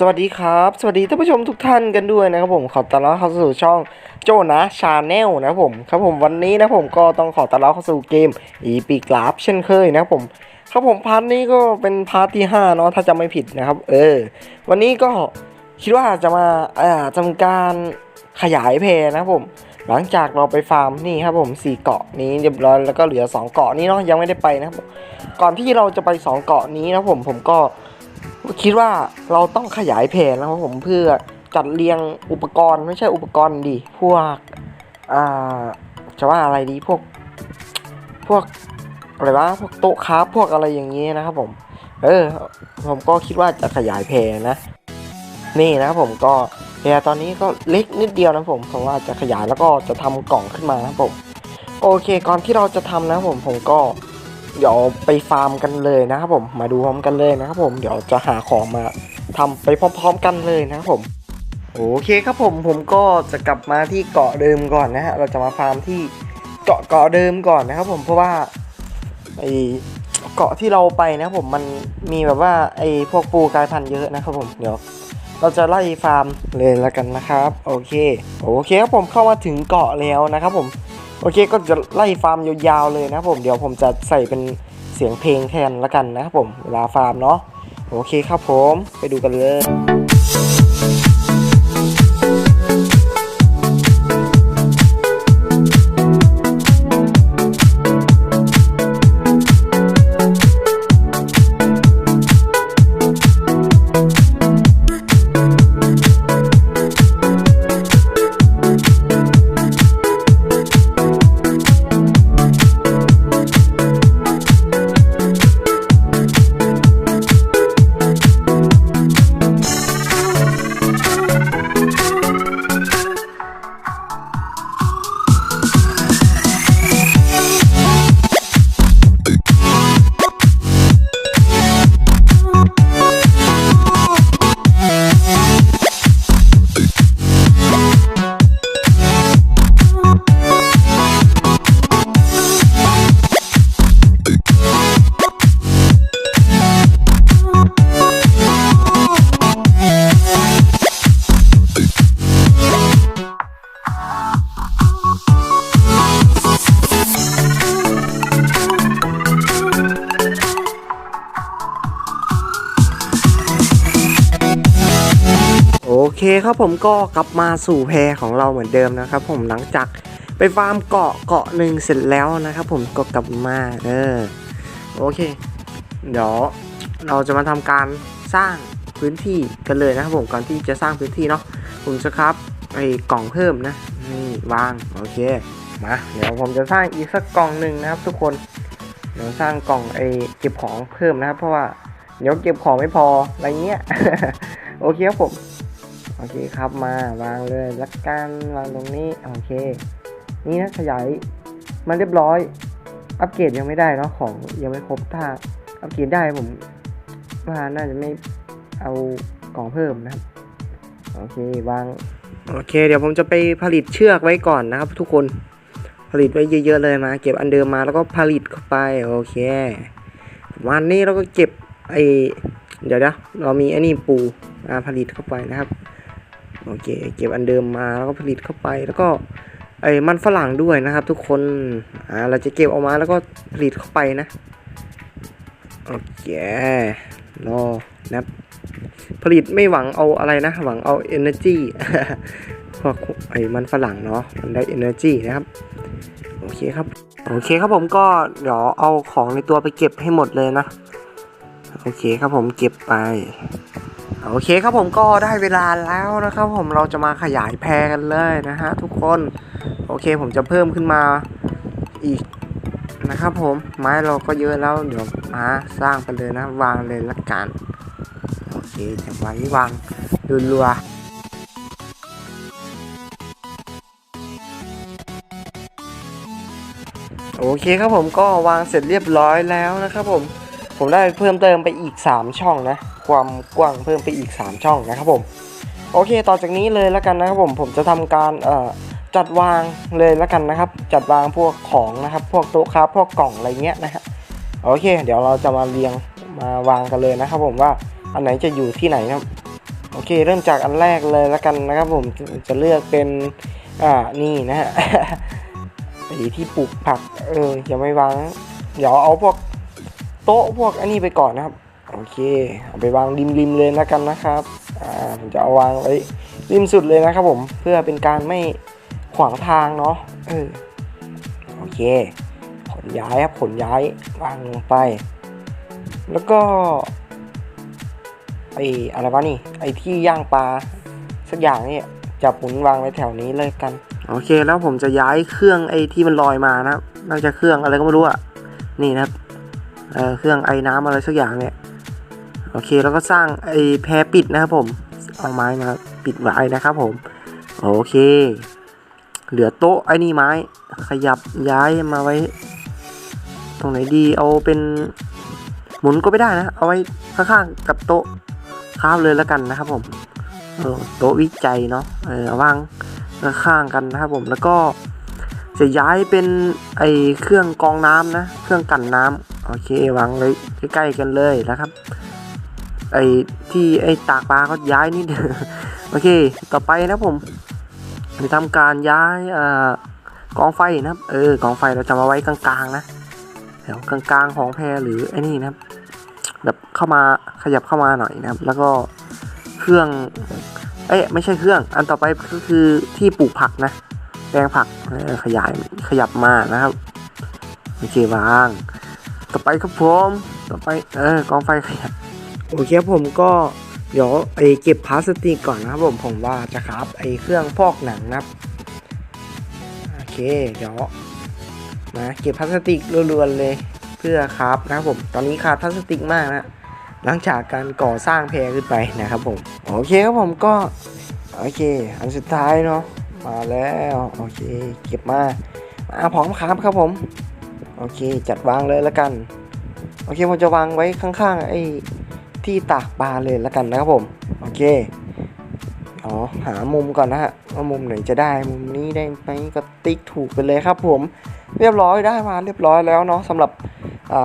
สวัสดีครับ สวัสดีท่านผู้ชมทุกท่านกันด้วยนะครับผม ขอต้อนรับเข้าสู่ช่องโจนะชาแนลนะครับผมครับผมวันนี้นะผมก็ต้องขอต้อนรับเข้าสู่เกมอีปีกราฟเช่นเคยนะครับผมครับผมพาร์ทนี้ก็เป็นพาร์ทที่5เนาะถ้าจำไม่ผิดนะครับ เออ วันนี้ก็คิดว่าจะมาอ่อทำการขยายแพนะครับผม หลังจากเราไปฟาร์มนี่ครับผมสี่เกาะนี้เรียบร้อยแล้วก็เหลือสองเกาะนี้เนาะยังไม่ได้ไปนะครับก่อนที่เราจะไปสองเกาะนี้นะผมผมก็ คิดว่าเราต้องขยายแผนนะครับผมเพื่อจัดเรียงอุปกรณ์ไม่ใช่อุปกรณ์ดิพวกอ่าจะว่าอะไรดีพวกพวกอะไรวะพวกโต๊ะค้าพวกอะไรอย่างนี้นะครับผม เออ ผมก็คิดว่าจะขยายแพรนะ นี่นะครับผมก็แพรตอนนี้ก็เล็กนิดเดียวนะผมผมว่าจะขยายแล้วก็จะทำกล่องขึ้นมานะครับผม โอเคก่อนที่เราจะทำนะผมผมก็ เดี๋ยวไปฟาร์มกันเลยนะครับผมมาดูพร้อมกันเลยนะครับผมเดี๋ยวจะหาของมาทำไปพร้อม ๆ กันเลยนะครับผมโอเคครับผมผมก็จะกลับมาที่เกาะเดิมก่อนนะฮะเราจะมาฟาร์มที่เกาะเกาะเดิมก่อนนะครับผมเพราะว่าไอเกาะที่เราไปนะครับผมมันมีแบบว่าไอพวกปูกลายพันธุ์เยอะนะครับผมเดี๋ยวเราจะไล่ฟาร์มเลยแล้วกันนะครับ โอเคโอเคครับผมเข้ามาถึงเกาะแล้วนะครับผม โอเคก็จะไล่ฟาร์มยาวๆเลยนะครับผมเดี๋ยวผมจะใส่เป็นเสียงเพลงแทนละกันนะครับผมเวลาฟาร์มเนาะโอเคครับผมไปดูกันเลย ครับผมก็กลับมาสู่แพรของเราเหมือนเดิมนะครับ ผมหลังจากไปฟาร์มเกาะเกาะหนึ่งเสร็จแล้วนะครับผมก็กลับมาเออโอเค เดี๋ยวเราจะมาทำการสร้างพื้นที่กันเลยนะครับผมก่อนที่จะสร้างพื้นที่เนาะผมจะครับไอ้กล่องเพิ่มนะนี่วางโอเคมาเดี๋ยวผมจะสร้างอีกสักกล่องหนึ่งนะครับ ทุกคนเดี๋ยวสร้างกล่องไอ้เก็บของเพิ่มนะครับ เพราะว่าเดี๋ยวเก็บของไม่พออะไรเงี้ยโอเคครับผม โอเคครับมาวางเลยละกันวางตรงนี้โอเค นี่นะขยายมันเรียบร้อย อัปเกรดยังไม่ได้เนาะของยังไม่ครบถ้าอัปเกรดได้ผมว่าน่าจะไม่เอากล่องเพิ่มนะครับโอเควางโอเค เดี๋ยวผมจะไปผลิตเชือกไว้ก่อนนะครับ ทุกคนผลิตไว้เยอะๆเลยมา เก็บอันเดิมมาแล้วก็ผลิตเข้าไปโอเควันนี้เราก็เก็บไอเดี๋ยวนะเรามีไอ้นี่ปูมาผลิตเข้าไปนะครับ โอเคเก็บอันเดิมมาแล้วก็ผลิตเข้าไปแล้วก็ไอ้มันฝรั่งด้วยนะครับ ทุกคนอ่าเราจะเก็บออกมาแล้วก็ผลิตเข้าไปนะโอเครอนับผลิตไม่หวังเอาอะไรนะ หวังเอา energy พวกไอ้มันฝรั่งเนาะมันได้ energy นะครับโอเคครับโอเคครับผมก็เดี๋ยวเอาของในตัวไปเก็บให้หมดเลยนะ โอเคครับผมเก็บไป โอเคครับผมก็ได้เวลาแล้วนะครับผมเราจะมาขยายแพรกันเลยนะฮะทุกคนโอเคผมจะเพิ่มขึ้นมาอีกนะครับผมไม้เราก็เยอะแล้วเดี๋ยวมาสร้างไปเลยนะวางเลยละกันโอเคจะไว้วางรัวๆโอเคครับผมก็วางเสร็จเรียบร้อยแล้วนะครับผม ผมได้เพิ่มเติมไปอีก 3 ช่องนะ ความกว้างเพิ่มไปอีก 3 ช่องนะครับผม โอเค ต่อจากนี้เลยแล้วกันนะครับผม ผมจะทำการเอ่อจัดวางเลยแล้วกันนะครับ จัดวางพวกของนะครับ พวกโต๊ะครับพวกกล่องอะไรเงี้ยนะฮะ โอเค เดี๋ยวเราจะมาเรียงมาวางกันเลยนะครับผมว่าอันไหนจะอยู่ที่ไหนนะครับโอเค เริ่มจากอันแรกเลยแล้วกันนะครับผม จะจะเลือกเป็น อ่า นี่นะฮะไอที่ปลูกผัก เออ อย่าไม่วาง เดี๋ยวเอาพวก โต๊ะพวกอันนี้ไปก่อนนะครับ โอเคเอาไปวางริมริมๆเลยแล้วกันนะครับอ่าผมจะเอาวางไว้ริมสุดเลยนะครับผมเพื่อเป็นการไม่ขวางทางเนาะเออโอเค ขนย้ายครับขนย้ายวางลงไป แล้วก็ไออะไรวะนี่ไอที่ย่างปลาสักอย่างนี่จะหมุนวางไว้แถวนี้เลยกัน โอเคแล้วผมจะย้ายเครื่องไอที่มันลอยมานะน่าจะเครื่องอะไรก็ไม่รู้อะนี่นะครับ เเครื่องไอน้ำอะไรสักอย่างเนี่ยโอเคแล้วก็สร้างไอแพรปิดนะครับผมเอาไม้มาปิดไว้นะครับผมโอเค เหลือโต๊ะไอ้นี่ไม้ ขยับย้ายมาไว้ ตรงไหนดีเอาเป็นหมุนก็ไม่ได้นะ เอาไว้ข้างๆกับโต๊ะข้ามเลยแล้วกันนะครับผมโต๊ะวิจัยเนาะเออเอาวางข้างๆกันนะครับผมแล้วก็จะย้ายเป็นไอเครื่องกรองน้ำนะ เครื่องกันน้ำ โอเควางไว้ใกล้ๆกันเลยนะครับ ไอที่ไอตากปลาก็ย้ายนิดโอเค ต่อไปนะผมจะทำการย้ายอกองไฟนะครับ เออกองไฟเราจะมาไว้กลางๆนะแถวกลางๆของแพรหรือไอ้นี่นะครับแบบเข้ามาขยับเข้ามาหน่อยนะครับ แล้วก็เครื่องเอ้ยไม่ใช่เครื่อง อันต่อไปก็คือที่ปลูกผักนะแปลงผักขยายขยับมานะครับโอเควาง ต่อไปครับผมต่อไปเออกองไฟขยับโอเคครับผมก็เดี๋ยวไอเก็บพลาสติกก่อนนะครับผมผมว่าจะครับไอเครื่องพอกหนังนะครับโอเคเดี๋ยวนะเก็บพลาสติกล้วนๆเลยเพื่อครับนะครับผมตอนนี้ขาดพลาสติกมากนะหลังจากการก่อสร้างแพรขึ้นไปนะครับผมโอเคครับผมก็โอเค อันสุดท้ายเนาะมาแล้วโอเค เก็บมามาพร้อมครับครับผม โอเค จัดวางเลยแล้วกัน โอเคผมจะวางไว้ข้างๆไอ้ที่ตากปลาเลยแล้วกันนะครับผม โอเคอ๋อหามุมก่อนนะฮะว่ามุมไหนจะได้มุมนี้ได้ไหมก็ติ๊กถูกไปเลยครับผม เรียบร้อยได้มาเรียบร้อยแล้วเนาะสำหรับ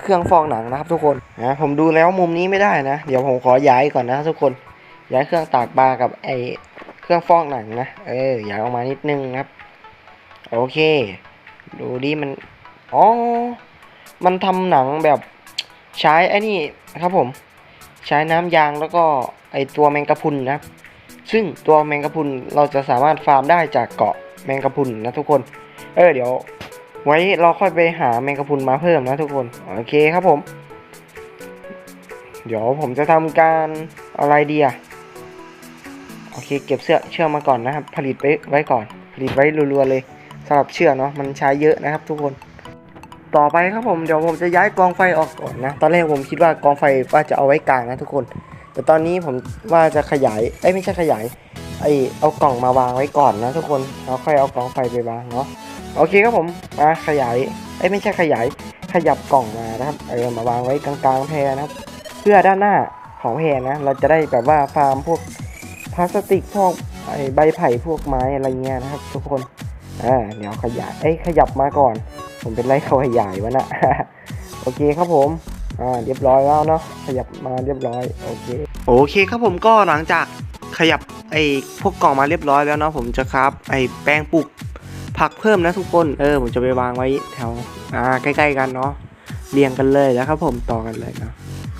เครื่องฟอกหนังนะครับทุกคนนะผมดูแล้วมุมนี้ไม่ได้นะ เดี๋ยวผมขอย้ายก่อนนะทุกคนย้ายเครื่องตากปลากับไอเครื่องฟอกหนังนะเออย้ายออกมานิดนึงครับ โอเค ดูดิมัน อ๋อ มันทำหนังแบบใช้ไอ้นี่นะครับผม ใช้น้ำยางแล้วก็ไอตัวแมงกะพุนนะครับ ซึ่งตัวแมงกะพุนเราจะสามารถฟาร์มได้จากเกาะแมงกะพุนนะทุกคน เออเดี๋ยว ไว้เราค่อยไปหาแมงกะพุนมาเพิ่มนะทุกคน โอเคครับผม เดี๋ยวผมจะทำการอะไรดีอะโอเคเก็บเสื้อเชือกมาก่อนนะครับ ผลิตไว้ไว้ก่อน ผลิตไว้รัวๆเลยสำหรับเชือกเนาะมันใช้เยอะนะครับทุกคน ต่อไปครับผมเดี๋ยวผมจะย้ายกองไฟออกก่อนนะ ตอนแรกผมคิดว่ากองไฟว่าจะเอาไว้กลางนะทุกคน แต่ตอนนี้ผมว่าจะขยายเอ้ยไม่ใช่ขยายไอเอากล่องมาวางไว้ก่อนนะทุกคนแล้วค่อยเอากองไฟไปวางเนาะโอเคครับผมมาขยายเอ้ไม่ใช่ขยาย ขยับกล่องมานะครับเออมาวางไว้กลางๆแพรนะครับ เพื่อด้านหน้าของแพรนะ เราจะได้แบบว่าฟาร์มพวกพลาสติกพวกไอใบไผ่พวกไม้อะไรเงี้ยนะครับ ทุกคนอ่าเดี๋ยวขยายเอ้ขยับมาก่อน ผมเป็นไรเขาขยายวะนะโอเคครับผมอ่าเรียบร้อยแล้วเนาะขยับมาเรียบร้อยโอเคโอเคครับผมก็หลังจากขยับไอ้พวกกล่องมาเรียบร้อยแล้วเนาะผมจะครับ ไอ้แป้งปลูกผักเพิ่มนะทุกคนเออผมจะไปวางไว้แถวอ่าใกล้ๆกันเนาะเรียงกันเลยแล้วครับผมต่อกันเลยเนาะ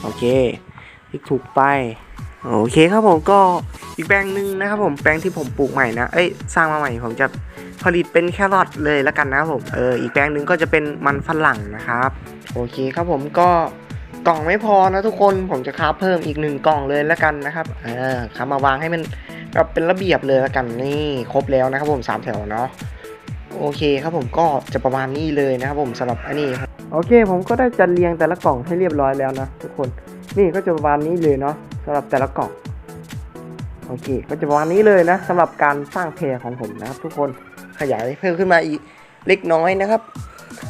โอเคถูกไปโอเคครับผมก็อีกแปลงหนึ่งนะครับผมแปลงที่ผมปลูกใหม่นะเอ้ยสร้างมาใหม่ผมจะ ผลิตเป็นแครอทเลยแล้วกันนะครับผมเอออีกแปลงหนึ่งก็จะเป็นมันฝรั่งนะครับ โอเคครับผมก็กล่องไม่พอนะทุกคนผมจะคราฟเพิ่มอีกหนึ่งกล่องเลยแล้วกันนะครับเออครับมาวางให้มันแบบเป็นระเบียบเลยแล้วกันนี่ครบแล้วนะครับผมสามแถวเนาะโอเคครับผมก็จะประมาณนี้เลยนะครับผมสำหรับอันนี้ครับโอเค ผมก็ได้จัดเรียงแต่ละกล่องให้เรียบร้อยแล้วนะทุกคนนี่ก็จะประมาณนี้เลยเนาะสำหรับแต่ละกล่อง โอเค ก็จะประมาณนี้เลยนะสำหรับการสร้างเพลของผมนะครับ ทุกคนขยายเพิ่มขึ้นมาอีกเล็กน้อยนะครับ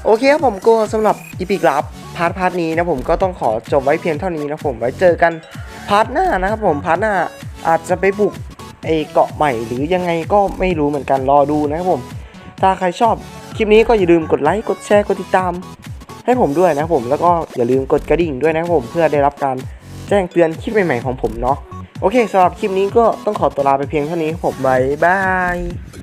โอเคครับผมก็สำหรับอีพิกราฟพาร์ทพาร์ทนี้นะผมก็ต้องขอจบไว้เพียงเท่านี้นะผมไว้เจอกันพาร์ทหน้านะครับผมพาร์ทหน้าอาจจะไปบุกไอเกาะใหม่หรือยังไงก็ไม่รู้เหมือนกันรอดูนะครับผม ถ้าใครชอบคลิปนี้ก็อย่าลืมกดไลค์กดแชร์กดติดตาม ให้ผมด้วยนะครับผมแล้วก็อย่าลืมกดกระดิ่งด้วยนะครับผมเพื่อได้รับการแจ้งเตือนคลิปใหม่ๆของผมเนาะ โอเคสำหรับคลิปนี้ก็ต้องขอตัวลาไปเพียงเท่านี้ผมบายบาย